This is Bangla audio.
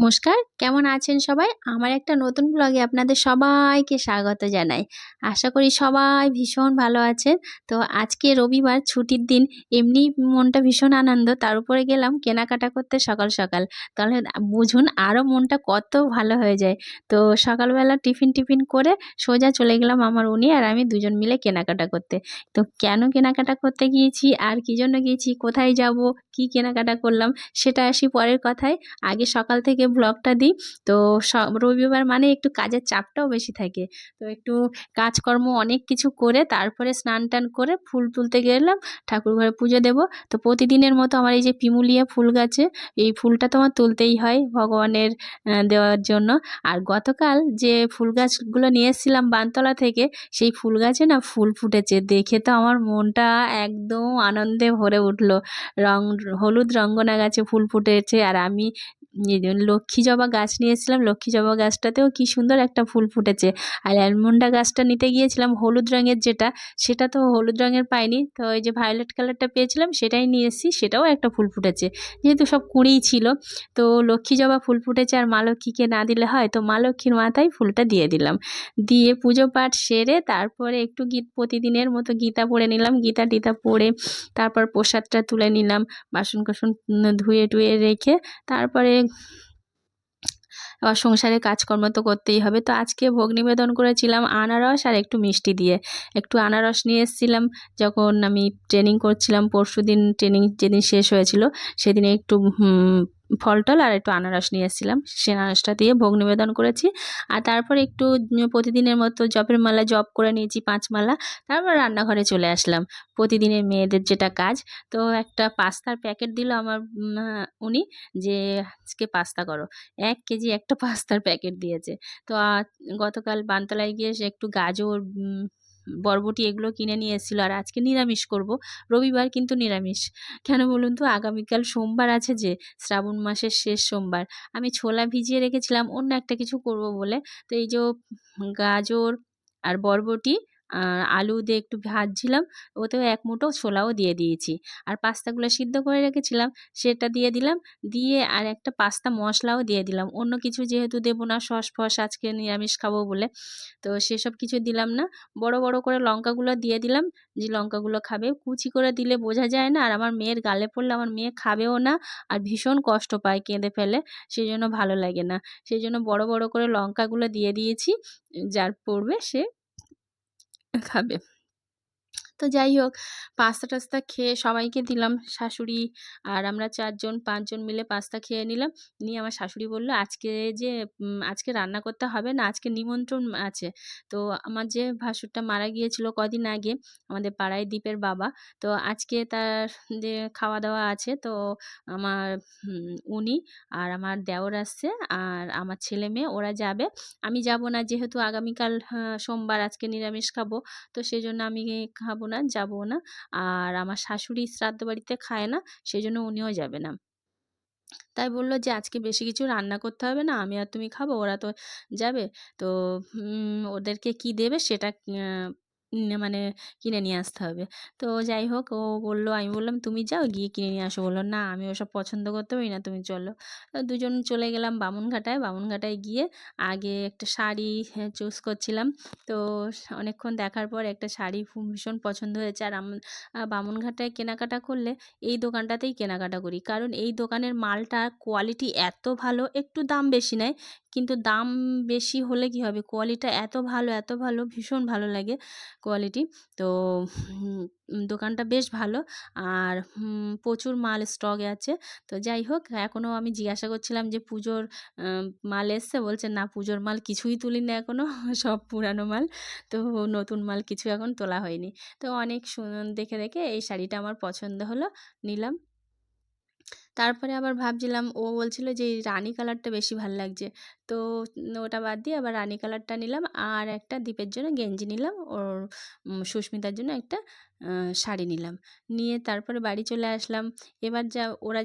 নমস্কার, কেমন আছেন সবাই? আমার একটা নতুন ব্লগে আপনাদের সবাইকে স্বাগত জানাই। আশা করি সবাই ভীষণ ভালো আছেন। তো আজকে রবিবার, ছুটির দিন, এমনি মনটা ভীষণ আনন্দ। তার উপরে গেলাম কেনাকাটা করতে সকাল সকাল। তাহলে বুঝুন আরও মনটা কত ভালো হয়ে যায়। তো সকালবেলা টিফিন টিফিন করে সোজা চলে গেলাম আমার উনি আর আমি দুজন মিলে কেনাকাটা করতে। তো কেন কেনাকাটা করতে গিয়েছি? আর কী জন্য গিয়েছি? কোথায় যাব? কি কেনাকাটা করলাম? সেটা আসি পরের কথায়। আগে সকাল থেকে ব্লগটা দিই। তো রবিবার মানে একটু কাজের চাপটাও বেশি থাকে। তো একটু কাজকর্ম অনেক কিছু করে তারপরে স্নান টান করে ফুল তুলতে গেলাম, ঠাকুর ঘরে পুজো দেবো। তো প্রতিদিনের মতো আমার এই যে পিমুলিয়া ফুল গাছে, এই ফুলটা তো আমার তুলতেই হয় ভগবানের দেওয়ার জন্য। আর গতকাল যে ফুল গাছগুলো নিয়ে এসেছিলাম বানতলা থেকে, সেই ফুল গাছে না ফুল ফুটেছে। দেখে তো আমার মনটা একদম আনন্দে ভরে উঠল। রং, হলুদ রঙ্গনা গাছে ফুল ফুটেছে। আর আমি লক্ষ্মী জবা গাছ নিয়েছিলাম, লক্ষ্মী জবা গাছটাতেও কি সুন্দর একটা ফুল ফুটেছে। আর অ্যালমন্ডা গাছটা নিতে গিয়েছিলাম, হলুদ রঙের যেটা, সেটা তো হলুদ রঙের পাইনি। তো ওই যে ভায়োলেট কালারটা পেয়েছিলাম, সেটাই নিয়ে এসেছি, সেটাও একটা ফুল ফুটেছে। যেহেতু সব কুঁড়িই ছিল, তো লক্ষ্মী জবা ফুল ফুটেছে আর মা লক্ষ্মীকে না দিলে হয়, তো মা লক্ষ্মীর মাথায় ফুলটা দিয়ে দিলাম। দিয়ে পুজো পাঠ সেরে তারপরে একটু গীত, প্রতিদিনের মতো গীতা পড়ে নিলাম। গীতা টিতা পড়ে তারপর প্রসাদটা তুলে নিলাম বাসন কোসন ধুয়ে টুয়ে রেখে তারপরে আবার সংসারে কাজকর্ম তো করতেই হবে। তো আজকে ভোগ নিবেদন করেছিলাম আনারস আর একটু মিষ্টি দিয়ে। একটু আনারস নিয়ে এসেছিলাম। যখন আমি ট্রেনিং করছিলাম পরশু দিন ট্রেনিং যেদিন শেষ হয়েছিল, সেদিনে একটু ফল টল আর একটু আনারস নিয়ে এসেছিলাম। সে আনারসটা দিয়ে ভোগ নিবেদন করেছি। আর তারপর একটু প্রতিদিনের মতো জপের মালা জপ করে নিয়েছি, পাঁচ মালা। তারপর রান্নাঘরে চলে আসলাম। প্রতিদিনের মেয়েদের যেটা কাজ, তো একটা পাস্তার প্যাকেট দিল আমার উনি যে, আজকে পাস্তা করো। এক কেজি একটা পাস্তার প্যাকেট দিয়েছে। তো গতকাল বানতলায় গিয়ে সে একটু গাজর বরবটি এগুলো কিনে নিয়ে এসেছিল। আর আজকে নিরামিষ করব। রবিবার কিন্তু নিরামিষ। কেন বলুন তো? আগামীকাল সোমবার আছে যে, শ্রাবণ মাসের শেষ সোমবার। আমি ছোলা ভিজিয়ে রেখেছিলাম, অন্য একটা কিছু করব বলে। তো এই যে গাজর আর বরবটি আলু দিয়ে একটু ভাজছিলাম, ওতেও এক মুঠো ছোলাও দিয়ে দিয়েছি। আর পাস্তাগুলো সিদ্ধ করে রেখেছিলাম, সেটা দিয়ে দিলাম, দিয়ে আর একটা পাস্তা মশলাও দিয়ে দিলাম। অন্য কিছু যেহেতু দেবো না, সস ফস আজকে নিরামিষ খাব বলে, তো সেসব কিছু দিলাম না। বড় বড় করে লঙ্কাগুলো দিয়ে দিলাম, যে লঙ্কাগুলো খাবে। কুচি করে দিলে বোঝা যায় না, আর আমার মেয়ের গালে পড়লে আমার মেয়ে খাবেও না, আর ভীষণ কষ্ট পায় কেঁদে ফেলে সেই জন্য ভালো লাগে না। সেই জন্য বড় বড় করে লঙ্কাগুলো দিয়ে দিয়েছি, যার পড়বে সে খাবে তো যাই হোক পাস্তা টাস্তা খেয়ে সবাইকে দিলাম, শাশুড়ি আর আমরা চারজন, পাঁচজন মিলে পাস্তা খেয়ে নিলাম। নিয়ে আমার শাশুড়ি বলল, আজকে যে আজকে রান্না করতে হবে না, আজকে নিমন্ত্রণ আছে। তো আমার যে ভাসুরটা মারা গিয়েছিল কদিন আগে, আমাদের পাড়ায় দ্বীপের বাবা, তো আজকে তার যে খাওয়া দাওয়া আছে, তো আমার উনি আর আমার দেওর আসছে আর আমার ছেলে মেয়ে, ওরা যাবে। আমি যাব না, যেহেতু আগামীকাল সোমবার আজকে নিরামিষ খাব, তো সেই জন্য আমি খাব না, যাব না। আর আমার শাশুড়ি শ্রাদ্ধ বাড়িতে খায় না সেই জন্য উনিও যাবে না। তাই বলল যে, আজকে বেশি কিছু রান্না করতে হবে না, আমি আর তুমি খাব, ওরা তো যাবে। তো ওদেরকে কি দেবে সেটা মানে কিনে নিয়ে আসতে হবে। তো যাই হোক, ও বলল, আমি বললাম, তুমি যাও গিয়ে কিনে নিয়ে আসো। বলল, না, আমি ওসব পছন্দ করতে পারি না, তুমি চলো। দুজন চলে গেলাম বামুনঘাটায়। বামুনঘাটায় গিয়ে আগে একটা শাড়ি চুজ করছিলাম। তো অনেকক্ষণ দেখার পর একটা শাড়ি ভীষণ পছন্দ হয়েছে। আর বামুনঘাটায় কেনাকাটা করলে এই দোকানটাতেই কেনাকাটা করি। কারণ এই দোকানের মালটা কোয়ালিটি এত ভালো, একটু দাম বেশি নেয়। কিন্তু দাম বেশি হলে কী হবে? কোয়ালিটিটা এত ভালো এত ভালো, ভীষণ ভালো লাগে। কোয়ালিটি তো দোকানটা বেশ ভালো। আর প্রচুর মাল স্টকে আছে। তো যাই হোক এখনও আমি জিজ্ঞাসা করছিলাম যে পুজোর মাল এসছে? বলছে, না, পুজোর মাল কিছুই তুলিনি এখনও সব পুরানো মাল। তো নতুন মাল কিছু এখন তোলা হয়নি। তো অনেক দেখে দেখে এই শাড়িটা আমার পছন্দ হলো, নিলাম। তারপরে আবার ভাবছিলাম, ও বলছিল যে রানি কালারটা বেশি ভালো লাগছে। তো ওটা বাদ দিয়ে আবার রানি কালারটা নিলাম আর একটা দ্বীপের জন্য গেঞ্জি নিলাম। ওর সুস্মিতার জন্য একটা শাড়ি নিলাম। নিয়ে তারপরে বাড়ি চলে আসলাম। এবার যা, ওরা